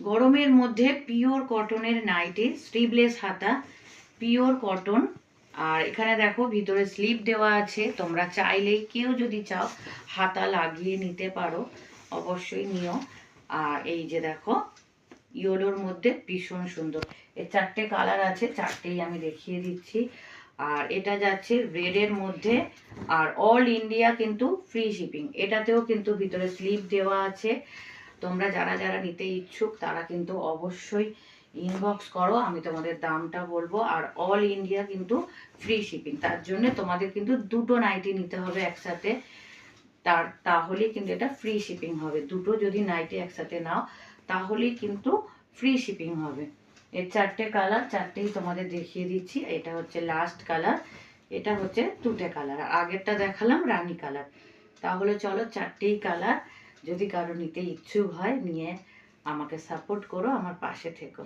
গরমের মধ্যে পিওর কটনের নাইটি স্লিভলেস হাতা পিওর কটন আর এখানে দেখো ভিতরে স্লিপ দেওয়া আছে, তোমরা চাইলেই কেউ যদি চাও হাতা লাগিয়ে নিতে পারো, অবশ্যই নিও। আর এই যে দেখো ইয়োলোর মধ্যে ভীষণ সুন্দর। এর চারটে কালার আছে, চারটেই আমি দেখিয়ে দিচ্ছি। আর এটা যাচ্ছে রেডের মধ্যে, আর অল ইন্ডিয়া কিন্তু ফ্রি শিপিং এটাতেও কিন্তু ভিতরে স্লিপ দেওয়া আছে। তোমরা যারা যারা নিতে ইচ্ছুক, তারা কিন্তু অবশ্যই ইনবক্স করো, আমি তোমাদের দামটা বলব। আর অল ইন্ডিয়া কিন্তু ফ্রি শিপিং তার জন্য তোমাদের কিন্তু দুটো নাইটি নিতে হবে একসাথে। তার তাহলে কিন্তু এটা ফ্রি শিপিং হবে। দুটো যদি নাইটি একসাথে নাও, তাহলেই কিন্তু ফ্রি শিপিং হবে। এর চারটে কালার চারটেই তোমাদের দেখিয়ে দিচ্ছি। এটা হচ্ছে লাস্ট কালার এটা হচ্ছে তুটে কালার আগেরটা দেখালাম রানী কালার তাহলে চলো চারটেই কালার যদি কারও নিতে ইচ্ছুক হয় নিয়ে আমাকে সাপোর্ট করো আমার পাশে থেকো।